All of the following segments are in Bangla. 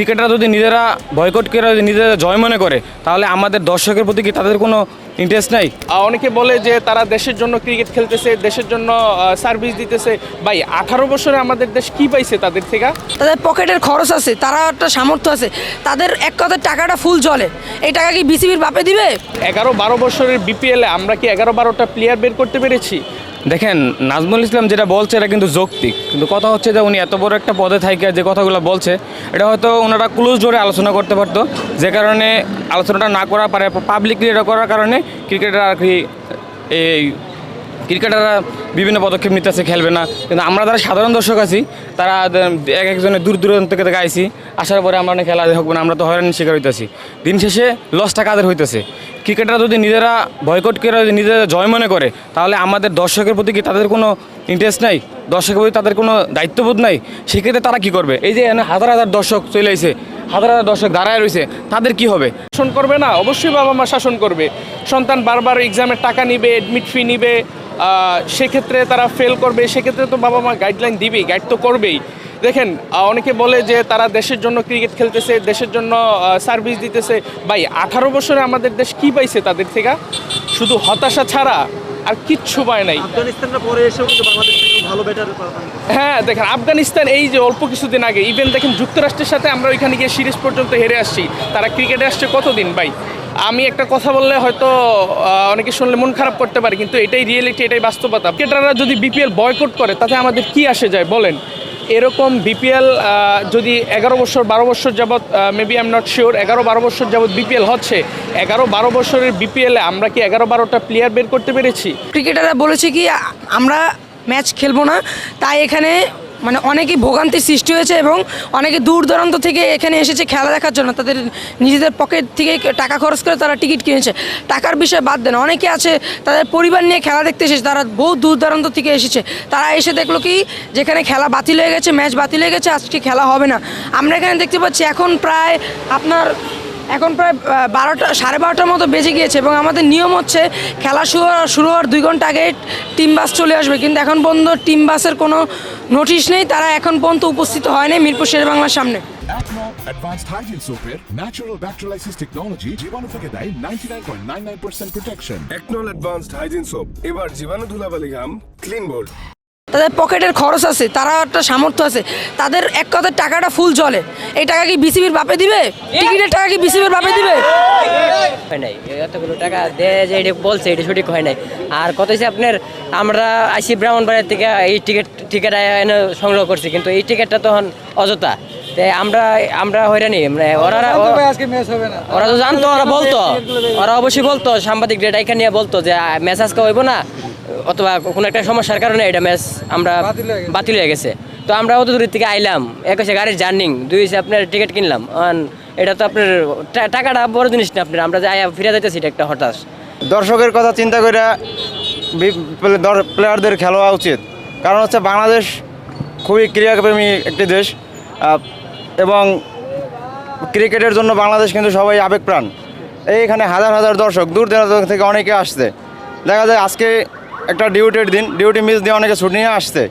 ক্রিকেটাররা যদি নিজেরা বয়কট করে যদি নিজেরা জয় মনে করে তাহলে আমাদের দর্শকের প্রতি কি তাদের কোনো ইন্টারেস্ট নাই? অনেকে বলে যে তারা দেশের জন্য ক্রিকেট খেলতেছে দেশের জন্য সার্ভিস দিতেছে। ভাই আঠারো বছরে আমাদের দেশ কি পাইছে তাদের থেকে? তাদের পকেটের খরচ আছে তারা একটা সামর্থ্য আছে। তাদের এক কথায় টাকাটা ফুল চলে এই টাকা কি বিসিবির বাপে দিবে? এগারো বারো বছরের বিপিএলে আমরা কি এগারো বারোটা প্লেয়ার বের করতে পেরেছি? দেখেন, নাজমুল ইসলাম যেটা বলছে এটা কিন্তু যৌক্তিক। কিন্তু কথা হচ্ছে যে উনি এত বড় একটা পদে থাকে যে কথাগুলো বলছে, এটা হয়তো ওনারা ক্লোজ জোরে আলোচনা করতে পারতো, যে কারণে আলোচনাটা না করা পারে পাবলিকলি এটা করার কারণে ক্রিকেটার আর কি এই ক্রিকেটাররা বিভিন্ন পদক্ষেপ নিতেছে খেলবে না। কিন্তু আমরা যারা সাধারণ দর্শক আছি, তারা এক একজনের দূর দূরান্ত থেকে গাইছি আসার পরে আমরা খেলা দেখব না, আমরা তো হয়রানির শিকার হইতেছি। দিন শেষে লসটা কাদের হইতেছে? ক্রিকেটাররা যদি নিজেরা বয়কট করে, যদি নিজেরা জয় মনে করে, তাহলে আমাদের দর্শকের প্রতি কি তাদের কোনো ইন্টারেস্ট নাই? দর্শকের প্রতি তাদের কোনো দায়িত্ববোধ নাই? সেক্ষেত্রে তারা কি করবে? এই যে হাজার হাজার দর্শক চলে আইছে, হাজার হাজার দর্শক দাঁড়ায় রয়েছে তাদের কি হবে? শাসন করবে না, অবশ্যই বাবা মা শাসন করবে। সন্তান বারবার এক্সামের টাকা নিবে এডমিট ফি নিবে সেক্ষেত্রে তারা ফেল করবে, সেক্ষেত্রে তো বাবা মা গাইডলাইন দিবেই গাইড তো করবেই। দেখেন অনেকে বলে যে তারা দেশের জন্য ক্রিকেট খেলতেছে, দেশের জন্য সার্ভিস দিতেছে। ভাই, আঠারো বছরে আমাদের দেশ কি পাইছে তাদের থেকে? শুধু হতাশা ছাড়া আর কিচ্ছু পায় নাই। হ্যাঁ দেখেন আফগানিস্তান এই যে অল্প কিছুদিন আগে ইভেন দেখেন যুক্তরাষ্ট্রের সাথে আমরা ওইখানে গিয়ে সিরিজ পর্যন্ত হেরে আসছি। তারা ক্রিকেটে আসছে কতদিন? ভাই আমি একটা কথা বললে হয়তো অনেকে শুনলে মন খারাপ করতে পারে কিন্তু এটাই রিয়েলিটি এটাই বাস্তবতা। ক্রিকেটাররা যদি বিপিএল বয়কট করে তাতে আমাদের কি আসে যায়? বলেন। এরকম বিপিএল যদি এগারো বছর, বারো বছর যাবৎ maybe I am not sure এগারো, বারো বছর যাবৎ বিপিএল হচ্ছে, এগারো, বারো বছরের বিপিএলে আমরা কি এগারো, বারোটা প্লেয়ার বের করতে পেরেছি? ক্রিকেটাররা বলেছে কি, আমরা ম্যাচ খেলব না, তাই এখানে মানে অনেকেই ভোগান্তির সৃষ্টি হয়েছে এবং অনেকে দূর দূরান্ত থেকে এখানে এসেছে খেলা দেখার জন্য। তাদের নিজেদের পকেট থেকে টাকা খরচ করে তারা টিকিট কিনেছে। টাকার বিষয় বাদ দেন, অনেকে আছে তাদের পরিবার নিয়ে খেলা দেখতে এসেছে, তারা বহু দূর দূরান্ত থেকে এসেছে। তারা এসে দেখল কি, যেখানে খেলা বাতিল হয়ে গেছে, ম্যাচ বাতিল হয়ে গেছে, আজকে খেলা হবে না। আমরা এখানে দেখতে পাচ্ছি এখন প্রায় আপনার, এখন প্রায় বারোটা, সাড়ে বারোটার মতো বেজে গিয়েছে এবং আমাদের নিয়ম হচ্ছে খেলা শুরু শুরু হওয়ার দুই ঘণ্টা আগে টিম বাস চলে আসবে। কিন্তু এখন পর্যন্ত টিম বাসের কোনো নোটিশ নেই তারা এখন পর্যন্ত উপস্থিত হয়নি মিরপুর শের বাংলার সামনে। Advanced Hygiene Soapের ন্যাচারাল ব্যাকটেরিয়ালাইসিস টেকনোলজি জীবাণু থেকে দেয় 99.99% প্রোটেকশন একনল অ্যাডভান্সড হাইজিন সোপ এবার জীবাণু ধুলাবালি ঘাম ক্লিন বোর্ড তাদের পকেটের খরচ আছে তারা একটা সামর্থ্য আছে। তাদের এক কথায় টাকাটা ফুল চলে। এই টাকা কি বিসিবির বাপে দিবে? টিকিটের টাকা কি বিসিবির বাপে দিবে? হয় নাই এতগুলো টাকা দেয় যে এটা বলছে এটা সঠিক হয় নাই। আর কত হচ্ছে আপনার আমরা আইসি ব্রাহ্মণবাড়ির থেকে এই টিকিট টিকিট এনে সংগ্রহ করছি কিন্তু এই টিকিটটা তখন অযথা। আমরা আমরা হয়রানি মানে ওরা ওরা তো জানতো ওরা বলতো। ওরা অবশ্যই বলতো সাংবাদিক ডেটা এখানে নিয়ে বলতো যে আজকে হইব না। অথবা কোনো একটা সমস্যার কারণে এটা ম্যাচ আমরা বাতিল হয়ে গেছে। তো আমরা অত দূরের থেকে আইলাম এক হচ্ছে গাড়ির জার্নিং দুই হচ্ছে আপনার টিকিট কিনলাম। এটা তো আপনার টাকাটা বড় জিনিস না আপনার আমরা যাই ফিরে যাইতেছি এটা একটা হতাশ। দর্শকের কথা চিন্তা করে প্লেয়ারদের খেলা উচিত। কারণ হচ্ছে বাংলাদেশ খুবই ক্রীড়াপ্রেমী একটি দেশ। এবং ক্রিকেটের জন্য বাংলাদেশ কিন্তু সবাই আবেগপ্রাণ। এইখানে হাজার হাজার দর্শক দূর দূরান্ত থেকে অনেকে আসছে। দেখা যায় আজকে একটা ডিউটির দিন ডিউটি মিস দিয়ে অনেকে ছুটি নিয়ে আসছে।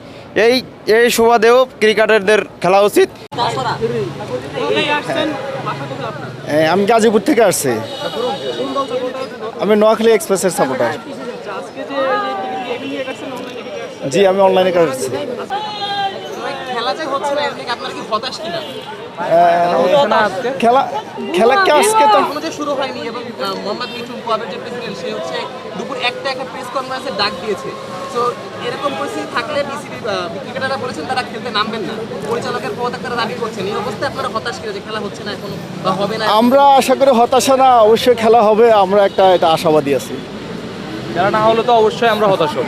এই এই সুবাদেও ক্রিকেটারদের খেলা উচিত। আমি গাজীপুর থেকে আসছি। আমি নোয়াখালী এক্সপ্রেসের সাপোর্টার। জি আমি অনলাইনে কাটছি খেলা খেলা আজকে তো যে শুরু হয়নি এবং মোহাম্মদ মিঠুন কোয়াবের যে প্রেসিডেন্ট সে হচ্ছে দুপুর একটা একটা প্রেস কনফারেন্সে ডাক দিয়েছে। তো এরকম পরিস্থিতি থাকলে বিসিবি ক্রিকেটাররা বলেছেন তারা খেলতে নামবেন না। পরিচালকের তারা দাবি করছেন। এই অবস্থায় আপনারা হতাশ কিনা যে খেলা হচ্ছে না এখনও বা হবে না? আমরা আশা করি হতাশা না অবশ্যই খেলা হবে। আমরা একটা এটা আশাবাদী আছি। খেলা না হলে তো অবশ্যই আমরা হতাশ হব।